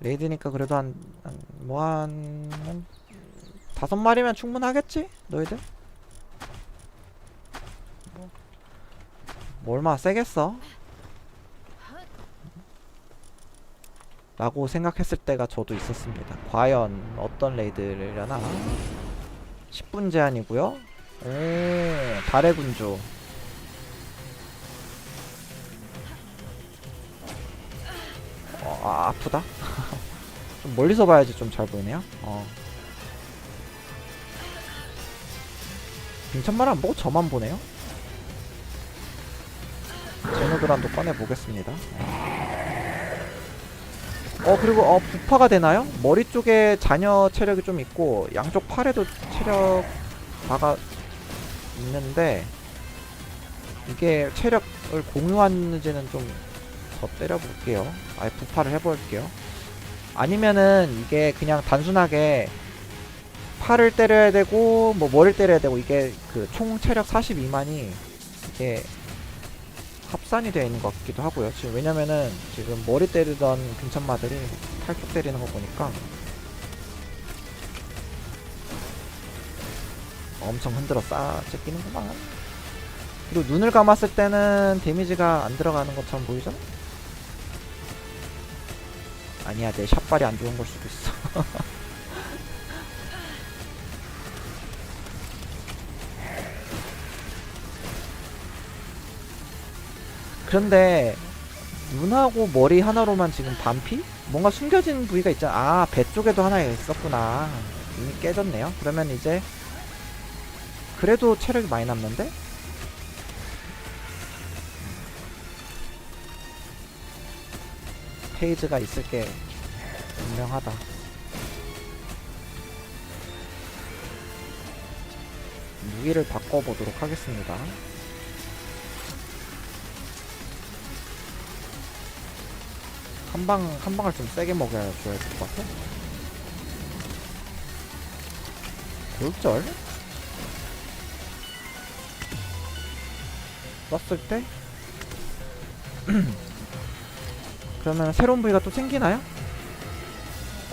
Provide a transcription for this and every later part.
레이드니까 그래도 한, 한, 뭐 한, 한 다섯 마리면 충분하겠지? 너희들? 뭐, 뭐 얼마나 세겠어? 라고 생각했을 때가 저도 있었습니다. 과연 어떤 레이드려나? 10분 제한이고요. 오, 달의 군주. 어, 아, 아프다. 좀 멀리서 봐야지 좀 잘 보이네요. 어. 빙천말 안 보고 저만 보네요. 제노드란도 꺼내 보겠습니다. 어 그리고 어 부파가 되나요? 머리 쪽에 잔여 체력이 좀 있고 양쪽 팔에도 체력 바가 있는데 이게 체력을 공유하는지는 좀 더 때려볼게요. 아예 부파를 해볼게요. 아니면은 이게 그냥 단순하게 팔을 때려야 되고 뭐 머리를 때려야 되고 이게 그 총 체력 42만이 이게 합산이 되어 있는 것 같기도 하고요. 지금 왜냐면은 지금 머리 때리던 근천마들이 팔쪽 때리는 거 보니까 엄청 흔들어 싸 제끼는구만. 그리고 눈을 감았을 때는 데미지가 안 들어가는 것처럼 보이죠? 아니야 내 샷발이 안 좋은 걸 수도 있어. 그런데 눈하고 머리 하나로만 지금 반피? 뭔가 숨겨진 부위가 있잖아. 아, 배 쪽에도 하나 있었구나. 이미 깨졌네요. 그러면 이제 그래도 체력이 많이 남는데? 페이지가 있을 게 분명하다. 무기를 바꿔보도록 하겠습니다. 한 방, 한 방을 좀 세게 먹여야 줘야 될 것 같아. 골절? 썼을 때? 그러면 새로운 부위가 또 생기나요?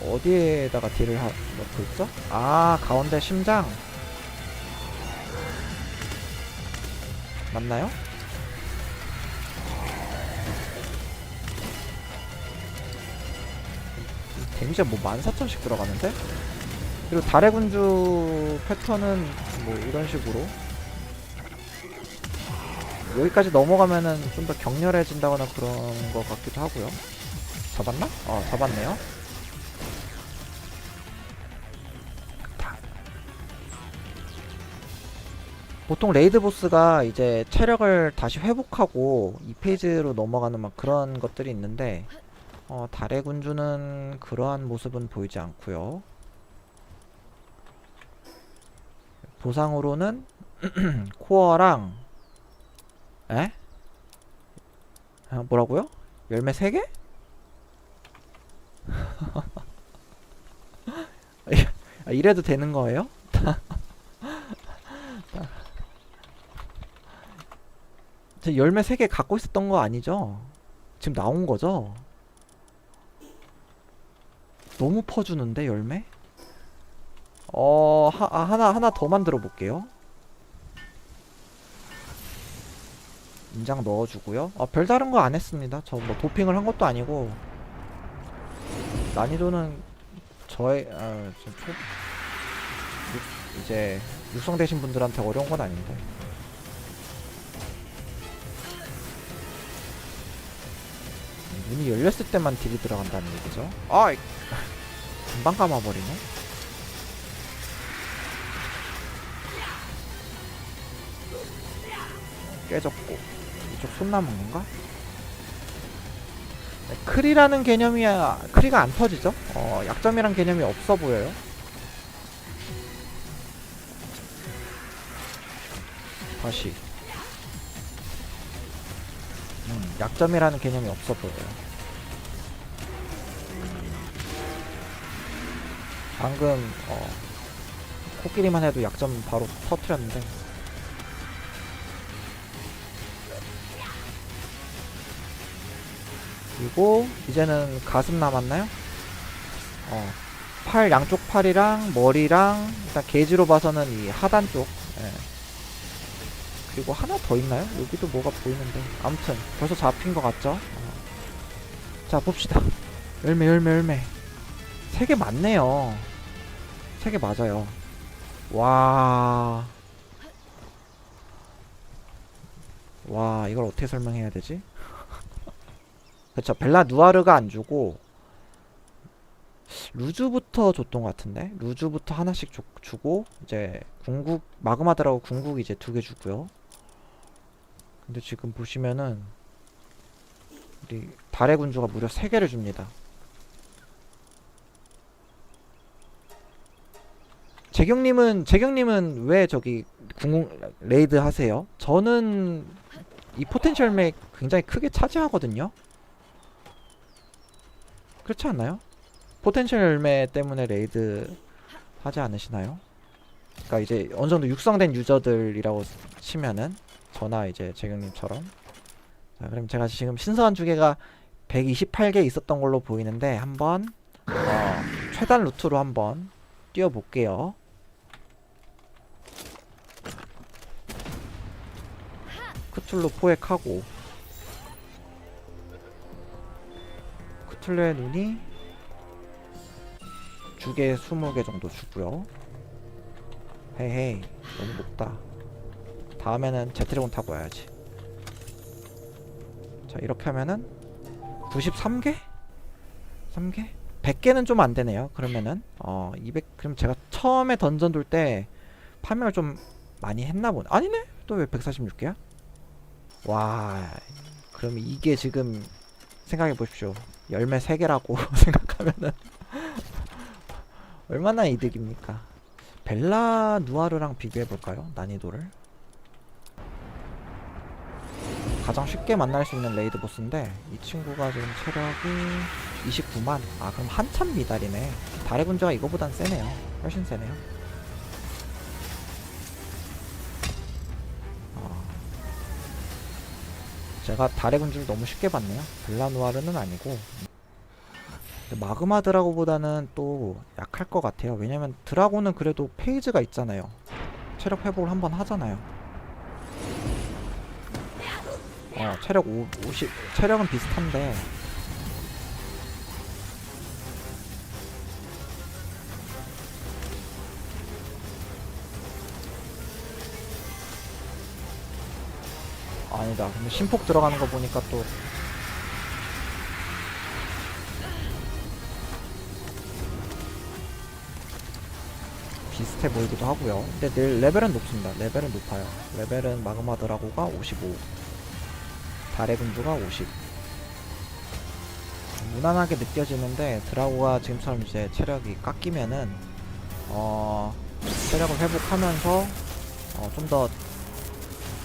어디에다가 딜을 하, 넣고 있죠? 아, 가운데 심장. 맞나요? 데미지가 뭐 14,000씩 들어가는데? 그리고 달의 군주 패턴은 뭐 이런 식으로 여기까지 넘어가면은 좀 더 격렬해진다거나 그런 것 같기도 하고요. 잡았나? 어, 잡았네요. 다. 보통 레이드 보스가 이제 체력을 다시 회복하고 2페이지로 넘어가는 막 그런 것들이 있는데 어, 달의 군주는 그러한 모습은 보이지 않고요. 보상으로는 코어랑 에? 아, 뭐라고요? 열매 3개? 아, 이래도 되는 거예요? 저 열매 3개 갖고 있었던 거 아니죠? 지금 나온 거죠? 너무 퍼주는데 열매? 어 하, 아, 하나 하나 더 만들어 볼게요. 인장 넣어주고요. 어, 별다른 거 안 했습니다. 저 뭐 도핑을 한 것도 아니고 난이도는 저의 어, 저 초, 육- 이제 육성되신 분들한테 어려운 건 아닌데. 문이 열렸을 때만 딜이 들어간다는 얘기죠. 아, 이- 금방 감아버리네. 깨졌고 손 남은 건가? 네, 크리라는 개념이 야 크리가 안 터지죠? 어, 약점이란 개념이 없어 보여요. 다시. 음, 약점이라는 개념이 없어 보여요. 방금 어, 코끼리만 해도 약점 바로 터트렸는데 그리고 이제는 가슴 남았나요? 어, 팔 양쪽 팔이랑 머리랑 일단 게이지로 봐서는 이 하단 쪽. 예. 그리고 하나 더 있나요? 여기도 뭐가 보이는데. 아무튼 벌써 잡힌 것 같죠? 어. 자 봅시다. 열매 열매 열매. 세 개 맞네요. 세 개 맞아요. 와. 와 이걸 어떻게 설명해야 되지? 그쵸 벨라 누아르가 안 주고 루즈부터 줬던 것 같은데 루즈부터 하나씩 주, 주고 이제 궁극 마그마드라고 궁극 이제 두 개 주고요 근데 지금 보시면은 우리 달의 군주가 무려 세 개를 줍니다 재경님은 재경님은 왜 저기 궁극 레이드 하세요? 저는 이 포텐셜 맥 굉장히 크게 차지하거든요. 그렇지 않나요? 포텐셜 열매 때문에 레이드 하지 않으시나요? 그러니까 이제 어느 정도 육성된 유저들이라고 치면은 저나 이제 재경님처럼 자 그럼 제가 지금 신선한 주개가 128개 있었던 걸로 보이는데 한번 어, 최단 루트로 한번 뛰어볼게요. 크툴루 포획하고 크툴루의 눈이 주개 20개 정도 주고요. 헤이헤이. 너무 높다. 다음에는 제트리곤 타고 와야지. 자 이렇게 하면은 93개? 3개? 100개는 좀 안되네요. 그러면은 어 200 그럼 제가 처음에 던전 돌때 파밍을 좀 많이 했나 보네. 아니네? 또 왜 146개야? 와 그럼 이게 지금 생각해 보십시오. 열매 3개라고 생각하면은 얼마나 이득입니까? 벨라 누아르랑 비교해 볼까요? 난이도를? 가장 쉽게 만날 수 있는 레이드 보스인데 이 친구가 지금 체력이 29만. 아 그럼 한참 미달이네. 달의 군주가 이거보단 세네요. 훨씬 세네요 제가 달의 군주를 너무 쉽게 봤네요. 벨라누아르는 아니고 마그마 드라고보다는 또 약할 것 같아요. 왜냐면 드라고는 그래도 페이지가 있잖아요. 체력 회복을 한번 하잖아요. 어, 체력 5, 50, 체력은 비슷한데 아니다. 근데 심폭 들어가는 거 보니까 또 비슷해 보이기도 하고요. 근데 늘 레벨은 높습니다. 레벨은 높아요. 레벨은 마그마 드라고가 55, 달의 군주가 50. 무난하게 느껴지는데 드라고가 지금처럼 이제 체력이 깎이면은 어 체력을 회복하면서 어, 좀더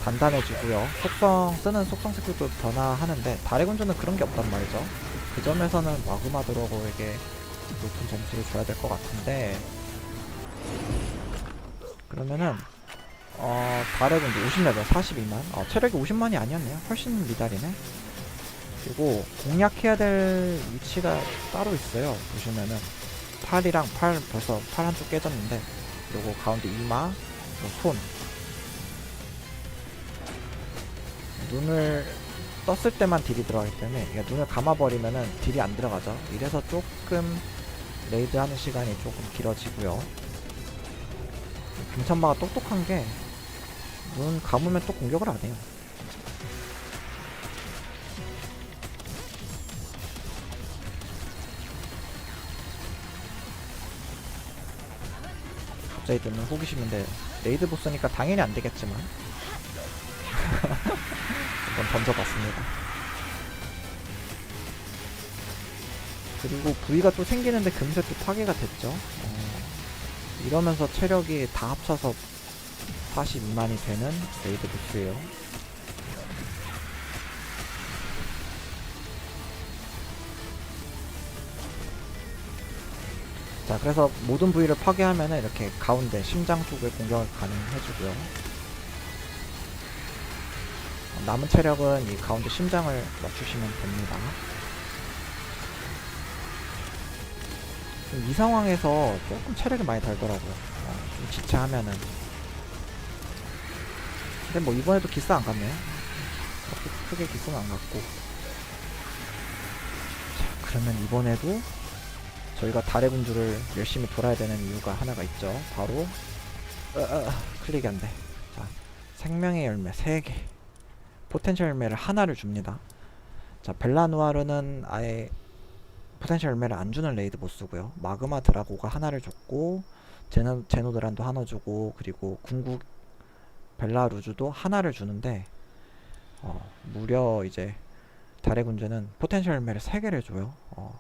단단해지고요. 속성 쓰는 속성 스킬도 변화하는데 달의 군주는 그런 게 없단 말이죠. 그 점에서는 마그마 드라고에게 높은 점수를 줘야 될 것 같은데 그러면은 어 달의 군주 50레벨 42만 어, 체력이 50만이 아니었네요. 훨씬 미달이네. 그리고 공략해야 될 위치가 따로 있어요. 보시면은 팔이랑 팔 벌써 팔 한쪽 깨졌는데 그리고 가운데 이마 그리고 손 눈을 떴을 때만 딜이 들어가기 때문에 눈을 감아버리면은 딜이 안 들어가죠. 이래서 조금 레이드 하는 시간이 조금 길어지고요. 김천마가 똑똑한 게 눈 감으면 또 공격을 안 해요. 갑자기 드는 호기심인데 레이드 보스니까 당연히 안 되겠지만 한번 던져봤습니다. 그리고 부위가 또 생기는데 금세 또 파괴가 됐죠. 어, 이러면서 체력이 다 합쳐서 42만이 되는 레이드 보스예요. 자, 그래서 모든 부위를 파괴하면 이렇게 가운데 심장 쪽에 공격을 가능해주고요. 남은 체력은 이 가운데 심장을 맞추시면 됩니다. 좀이 상황에서 조금 체력이 많이 달더라고요. 어, 좀 지체하면은. 근데 뭐 이번에도 기스 안 갔네요. 그렇게 크게 기스는 안 갔고. 자, 그러면 이번에도 저희가 달의 군주를 열심히 돌아야 되는 이유가 하나가 있죠. 바로 어, 어, 어, 클릭이 안 돼. 자, 생명의 열매 3개. 포텐셜 열매를 하나를 줍니다. 자, 벨라누아르는 아예 포텐셜 열매를 안 주는 레이드 보스고요. 마그마 드라고가 하나를 줬고 제노, 제노드란도 하나 주고 그리고 궁극 벨라루즈도 하나를 주는데 어, 무려 이제 달의 군주는 포텐셜 열매를 3개를 줘요. 어,